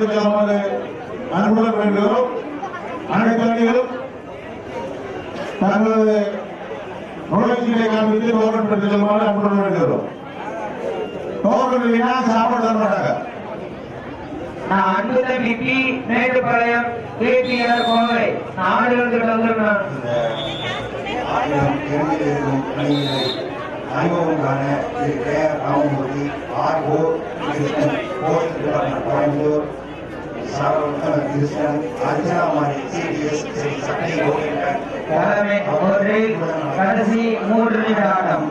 செல்லுமாறு அன்புடன் வேண்டுகிறோம். அனைத்து அணிகளும் தங்களது காண்பித்து பெற்று செல்லுமாறு அன்புடன் வேண்டுகிறோம். இல்லைன்னா சாப்பாடு தர மாட்டாங்க நான் மேட்டுப்பாளையம் கேபிஆர் கோவை. நாடுகளுக்கு திரு கே ராமமூர்த்தி கோயில் கோயம்புத்தூர். சரவணன் கிருஷ்ணன் ஸ்ரீ சக்தி கோவிந்தன் தலைமை கடைசி மூன்று ஆட்டம்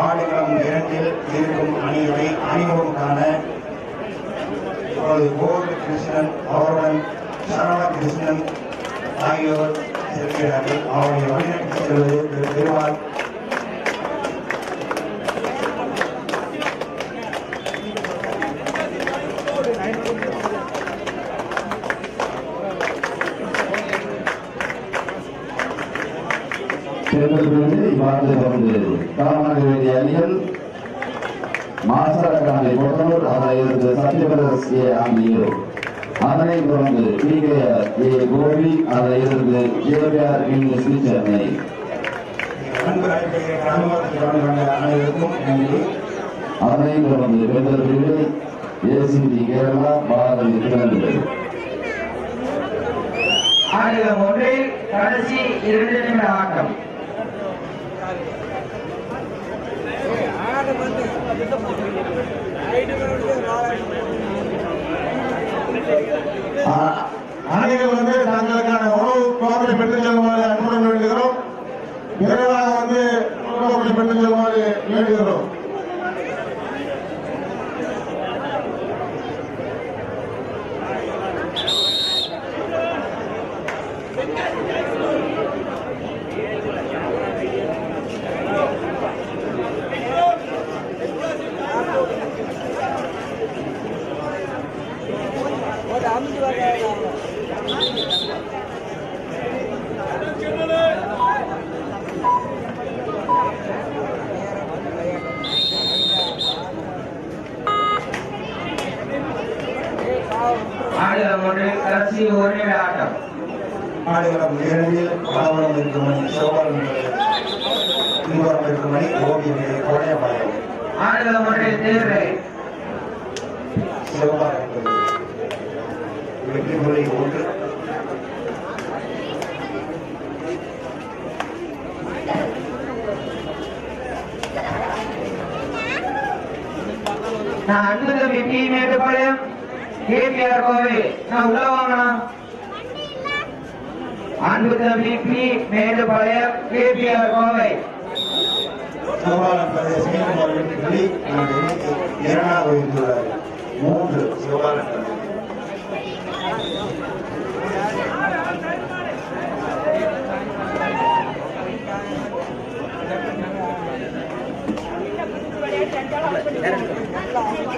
ஆடுகளம் இரண்டில் இருக்கும் அணிகளை அறிமுகம் காண இப்பொழுது கிருஷ்ணன் அவருடன் சரவண கிருஷ்ணன் ஆகியோர் செல்கிறார்கள் அவருடைய வழிநடத்தி செல்வது பெருமாள் வந்து களமாக வேண்டிய அணிகள் மாசரக்கானை பொறுத்தவர் அதை எதிர்த்து சத்யபிரதஸ் ஏ ஆண்டியூர் அதனை தொடர்ந்து பிகேஆர் ஏ. கோபி அதை இருந்து ஜேபிஆர் இங்கிலீஷ் சென்னை அன்பு அழைப்பை அனுமதி வழங்க அதனை தொடர்ந்து ஏசிபி கேரளா பாரதி திறந்தது ஒன்றில் கடைசி இரண்டு நிமிட ஆட்டம். அ- வந்து தங்களுக்கான உணவு டோக்கனை பெற்று செல்லுமாறு அன்புடன் வேண்டுகிறோம். விரைவாக வந்து டோக்கனை பெற்று செல்லுமாறு வேண்டுகிறோம் ஆடுகளம் ஒன்றில் கடைசி ஒரு நிமிட ஆட்டம் ஆடுகளம் இரண்டில் கலவரம் இருக்கும் மணி சிவபாலம் பின்புறம் இருக்கும் மணி ஓவிய கோடையபாளையம் ஆடுகளம் ஒன்றில் தேர்வை சிவபாலம் வெற்றி முறை ஒன்று நான் அன்பு தம்பி பி மேட்டுப்பாளையம் கேபிஆர் கோவை நான் உள்ள வாங்கலாம் அன்பு தம்பி பி மேட்டுப்பாளையம் கேபிஆர் கோவை சிவபாலம் சிவகுமார் வெற்றி புள்ளி இரண்டாவது சிவபாலம்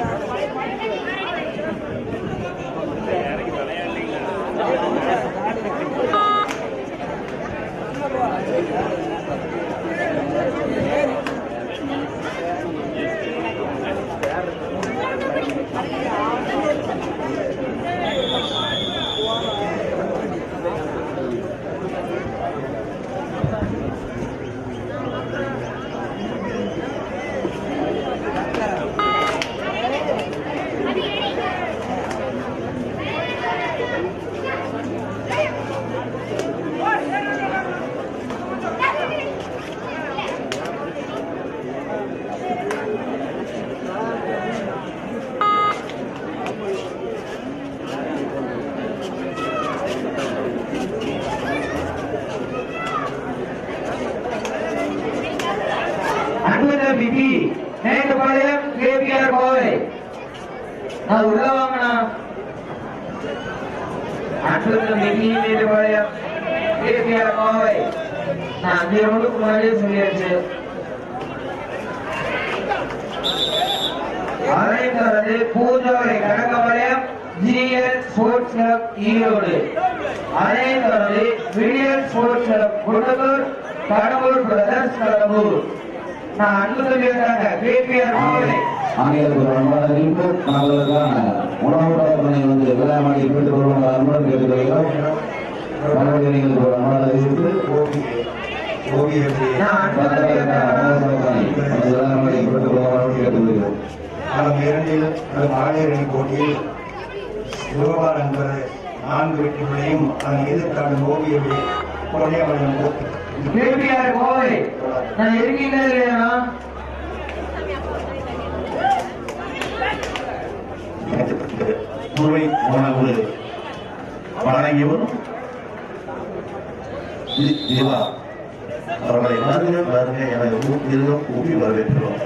அன்பு தம்பி பி மேட்டுப்பாளையம் கேபிஆர் கோவை நான் உள்ள வாங்கணும் அன்பு தம்பி மேட்டுப்பாளையம் கோவை நான் அஞ்சு ரவுண்டுக்கு முன்னாடியே சொல்லியாச்சு. பூஜோரை GL sports club Erode. Vidiyal sports club brothers நான் அன்பு சொல்லியிருக்காங்க கேபிஆர் கோவை ஆங்கிலத்தில் தங்களுக்கான உணவு வந்து விளையாடி பெற்றுக் கொள்ளும் அன்புடன் கேட்டுக்கொள்கிறோம் நீங்கள் ஒரு அன்பான அறிவிப்பு ஓவியத்தில் நான் அன்பு இரண்டில் மகளிர் அணி போட்டியில் சிவபால் என்பது நான்கு வெற்றிகளையும் அதன் எதிர்த்தாடும் ஓவியவை கொடையாளர்கள் கோவை நான் இல்லையா உணவு வழங்கியவரும் தி- அவர்களை வருக வருக என இருந்தும் கூப்பி வரவேற்கிறோம்.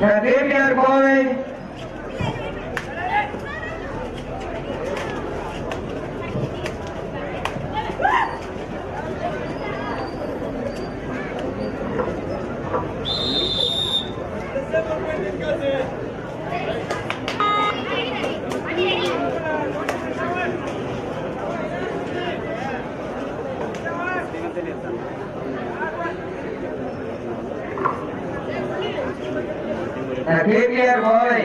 நான் கேபிஆர் கோவை நான் கேபிஆர் கோவை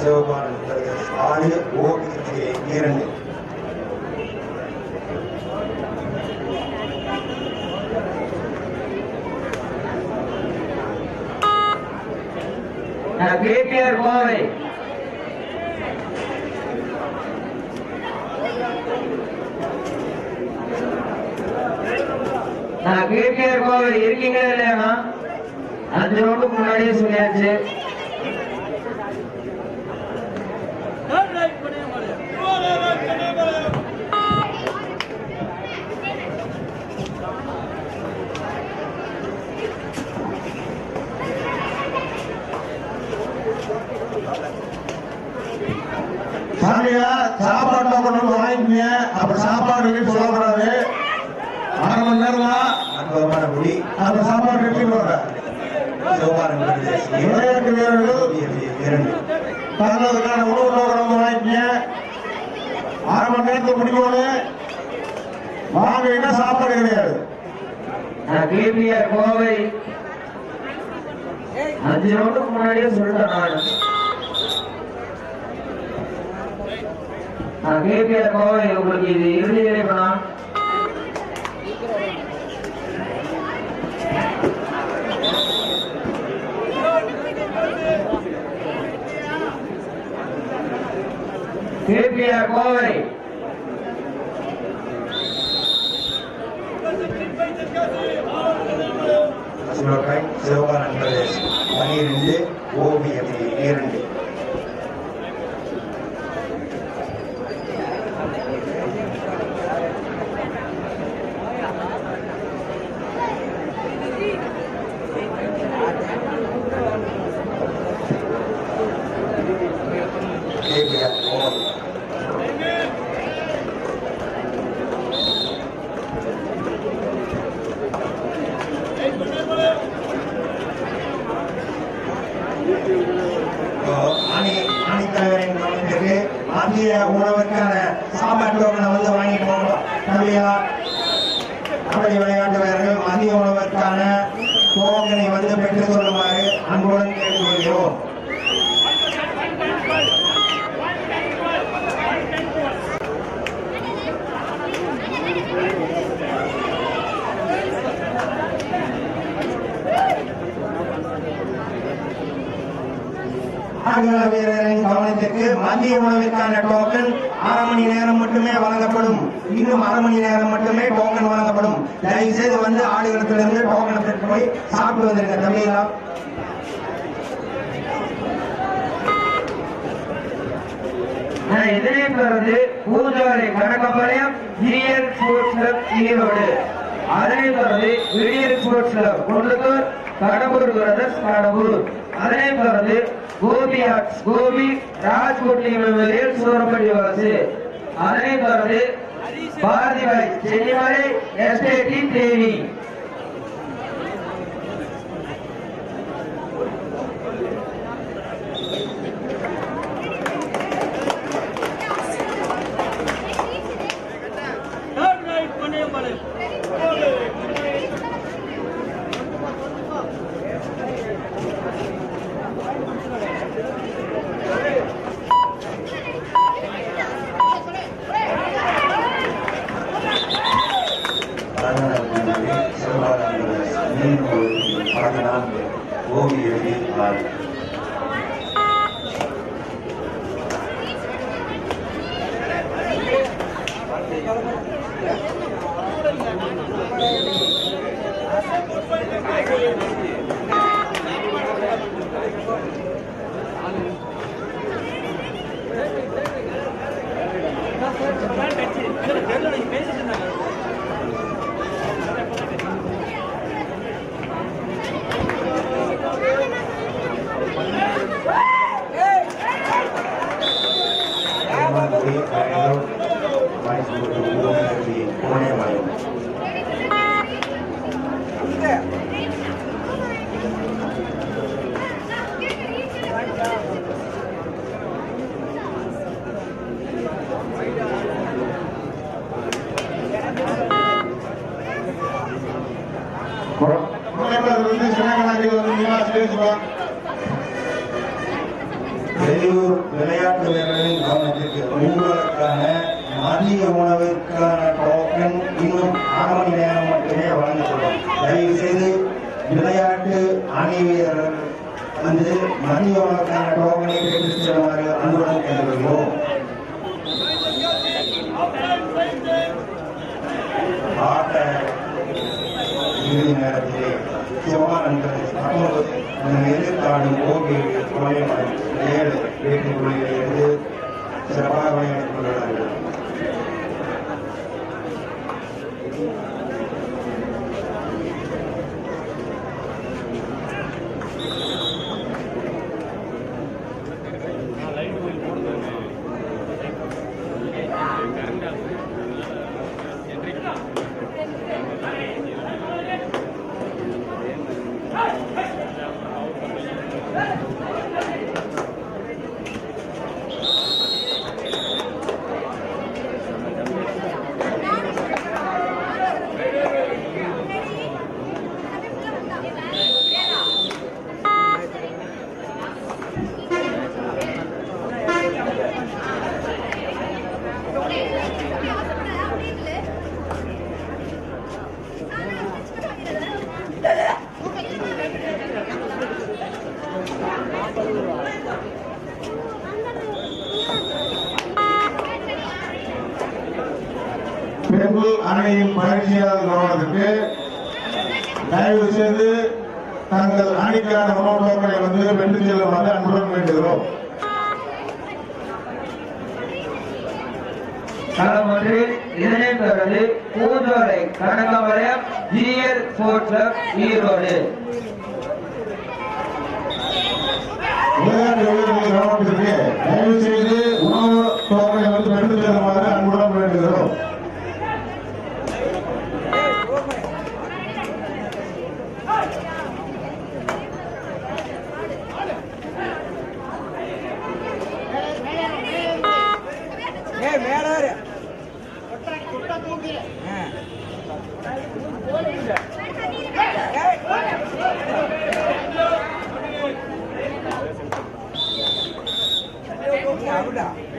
சிவபால் என்பது ஆறு ஓவியத்திலே இரண்டு நான் கேபிஆர் கோவை நான் கேபிஆர் கோவை இருக்கீங்களா இல்லையா அஞ்சு ரோட்டுக்கு முன்னாடியே சொல்லியாச்சு சாமியா சாப்பாடு கொண்டு வந்து வாங்கிக்கங்க. அப்புறம் சாப்பாடு இல்லைன்னு சொல்லக்கூடாது அரை மணி நேரம் தான் அற்புதமான மொழி அந்த சாப்பாடு எடுத்துட்டு வர சிவபால் என்பது விளையாட்டு வீரர்கள் ஓவியத்திலே இரண்டு தங்களுக்கான உணவு நோக்கம் வாங்கிக்கங்க. அரை மணி நேரத்துக்கு முடிக்கணும் வாங்கினா சாப்பாடு கிடையாது. நான் கோவை அஞ்சு ரோட்டுக்கு முன்னாடியே சொல்லிட்டேன் நான். நான் கேபிஆர் கோவை உங்களுக்கு இது இறுதி வரைப்பா கேபிஆர் கோவை சிவகாய் சிவபால் பிரதேசம் பனிரெண்டு ஓவியம் இரண்டு கேபிஆர் கோவை அணி அணித்தலைவரின் கவனத்திற்கு மதிய உணவுக்கான சாப்பாட்டு டோக்கனை வந்து வாங்கிட்டு போகணும் தம்பியா விளையாட்டு வீரர்கள் மதிய உணவுக்கான கோவங்களை வந்து பெற்றுக் கொள்ளுமாறு அன்புடன் கேட்டுக்கொள்கிறோம். ஆடுகள வீரரின் கவனத்திற்கு மதிய உணவிற்கான டோக்கன் அரை மணி நேரம் மட்டுமே வழங்கப்படும். இன்னும் அரை மணி நேரம் மட்டுமே டோக்கன் வழங்கப்படும். தயவு செய்து வந்து ஆடுகளத்திலிருந்து டோக்கன் எடுத்துட்டு போய் சாப்பிட்டு வந்திருக்க தம்பிங்களா நான் எதிரே போறது pujari Kanakkapalayam GN sports club Erode. அதனை தொடர்ந்து Vidiyal sports club Konduthur Kadambur brothers Kadambur. அதனை தொடர்ந்து கோபி ஆர்ட்ஸ் கோபி ராஜ்கோட் மெமோரியல் சூரப்பட்டி வாசு அதனைத் தொடர்ந்து Bharathibai Chennimalai எஸ்டேட்டி Theni. I know my செல்லுமாறு அன்புடன் கேட்டுக்கொள்கிறோம் ஆட்ட இறுதி நேரத்திலே சிவானந்தர் பத்தொன்பது எதிர்த்தாடும் ஓவியர்கள் குறையமன் ஏழு வெற்றி புள்ளிகளை சிறப்பாக விளையாடிக் பெண்கள் அணியின் பயிற்சியாளர் கவனத்திற்கு தயவு செய்து தங்கள் அணிக்கான உணவு டோக்கனை வந்து வென்று செல்லுமாறு அன்புடன் வேண்டுகிறோம் ஒன்று இதனை இதனைத் தொடர்ந்து பூஞ்சோலை கனகமலயம் ஜிஎல் ஸ்போர்ட்ஸ் கிளப் ஈரோடு தயவு செய்து உணவு டோக்கனை வந்து வென்று செல்லுமாறு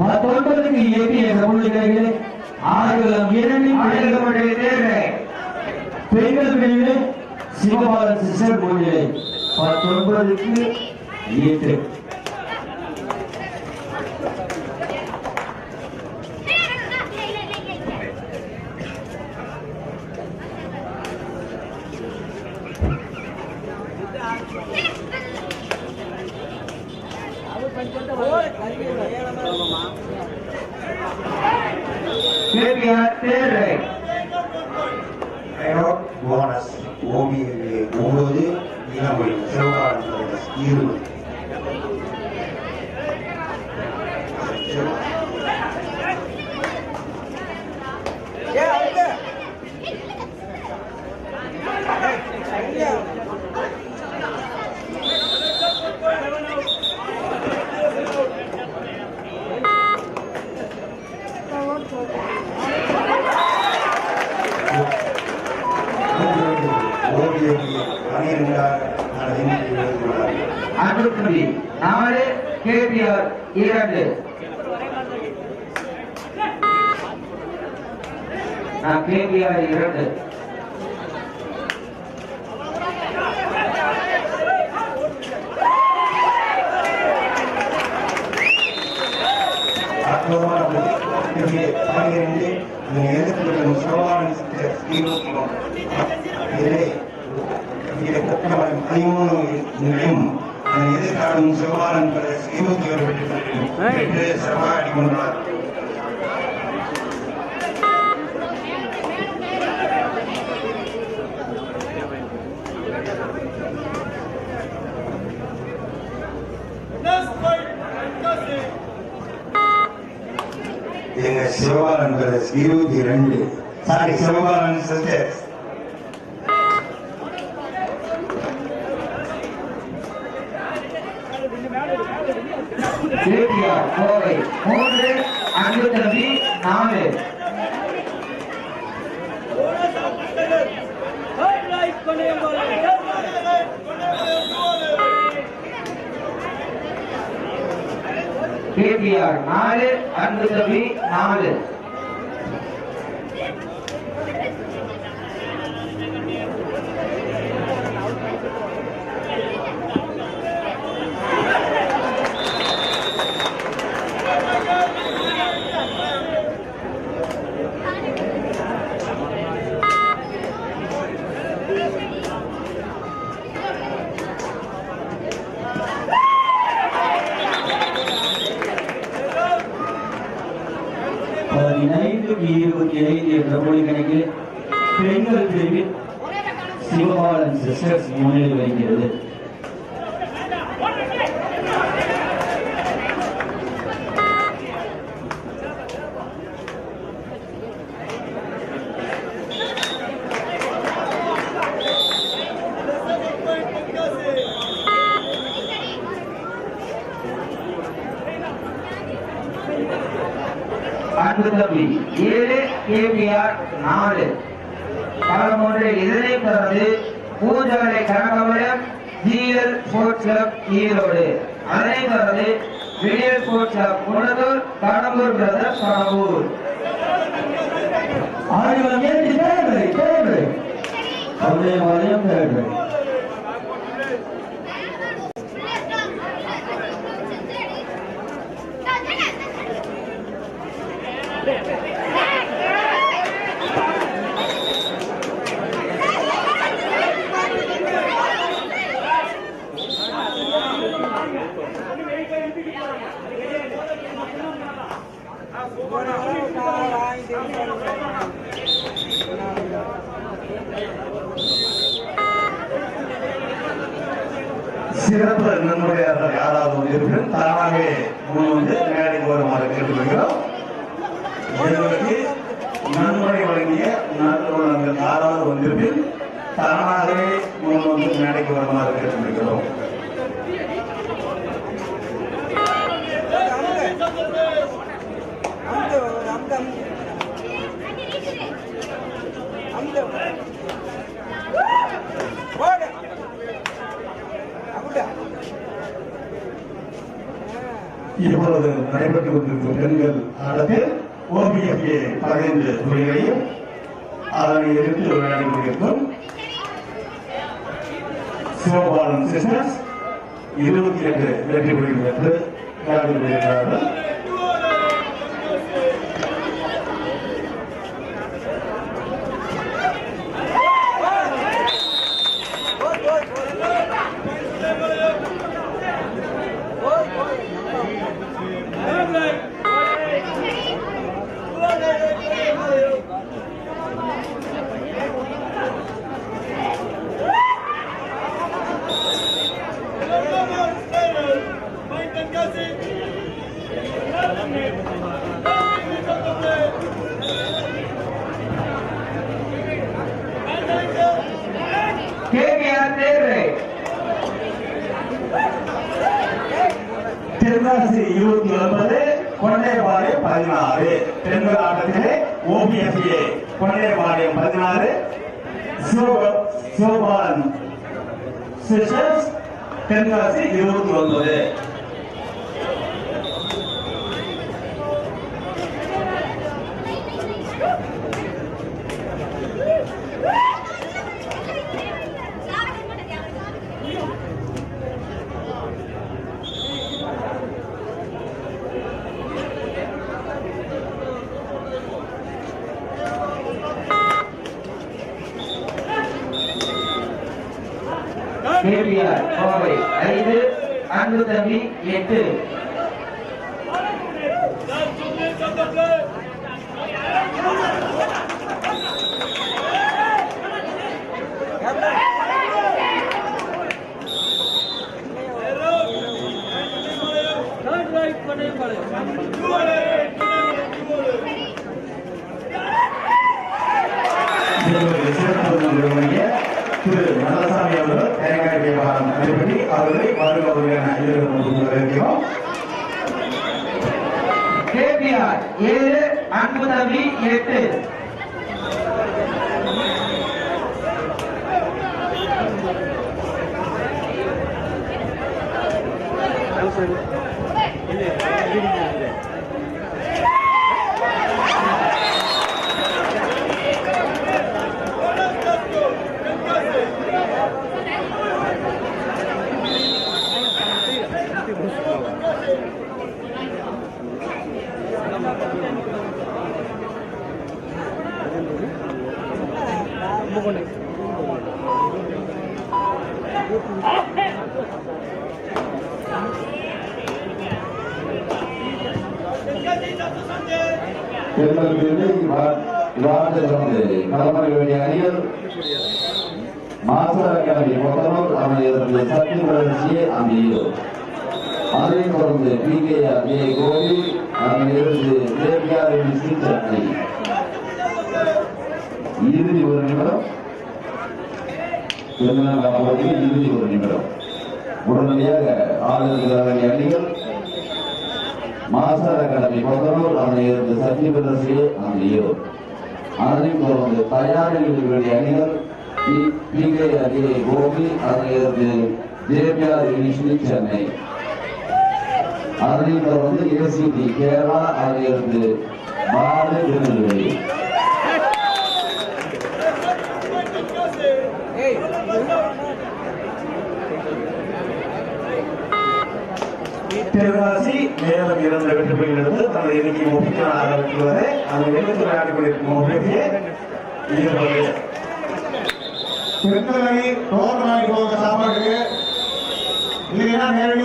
பத்தொன்பதுக்கு எட்டிய சகோதரிகளே அவர்களும் இரண்டில் பெண்கள் பிரிவில் சிவபாலன் சிஸ்டர் மொழியை பத்தொன்பதுக்கு எட்டு இரண்டு எதிர்காலம் சிவபாலன் பல சீமத்தியவர் பெற்று சர்வாடி கொண்டார் சிவபாலன் சியூதி ரெண்டு சாரி சிவபாலன் சத்ய கேபிஆர் நாலு அன்பு தம்பி நாலு. இருபத்தி ஐந்து என்ற கோடி கணக்கில் பெண்கள் பிரிவில் சிவபாலன் சிஸ்டர்ஸ் முன்னிலை வருகிறது 哪里 இப்பொழுது நடைபெற்றுக் கொண்டிருக்கும் பெண்கள் ஆட்டத்தில் ஓபிஎஃப்ஏ பதினைந்து துறைகளையும் அதனை எதிர்த்து விளையாடி கொண்டிருக்கும் சிவபாலன் சிஸ்டர்ஸ் இருபத்தி எட்டு வெற்றி புள்ளிகள் விளையாடி கொண்டிருக்கிறார்கள் も来ますので。セルビア、ハワイ、アイゼ அன்பு தம்பி எட்டு. இதற்கு அவர்களை எதிர்ப்பு இருக்கிறோம் கேபிஆர் ஏழு அன்பு தம்பி எட்டு. பெண்கள் பிரிவு விவாதத்தை தொடர்ந்து களமறை வேண்டிய அணிகள் மாஸ்டர் அகாடமி கொத்தனூர் அவனை சக்தி வளர்ச்சியை அமையும் அதைத் தொடர்ந்து பி கே கோபி இறுதி ஒரு நிமிடம். பெண்கள் காப்பதற்கு இறுதி ஒரு நிமிடம். உடனடியாக ஆளுநர் அணிகள் மாசார அகாடமி கொத்தனூர் அவனை எதிர்த்து சக்தி பிரதர்சியை அமையும் அதனைத் தொடர்ந்து தயாரிகளுடைய அணிகள் பி அணியை கோபி அதனை எதிர்த்து யூனிவர்சிட்டி சென்னை. அதனைத் தொடர்ந்து ஏசிடி கேரளா அதனை பாரதி திருநெல்வேலி. திருராசி மேலும் இரண்டு வெட்டுப்பில் எடுத்து தனது எண்ணிக்கை முப்பத்தி நாலாக வெட்டுவதை அந்த எடுத்து விளையாடி கொண்டிருக்கும் உறுதியை ஈடுபடு திருத்தலி போக சாப்பாட்டுக்கு இல்லைன்னா நேரடியாக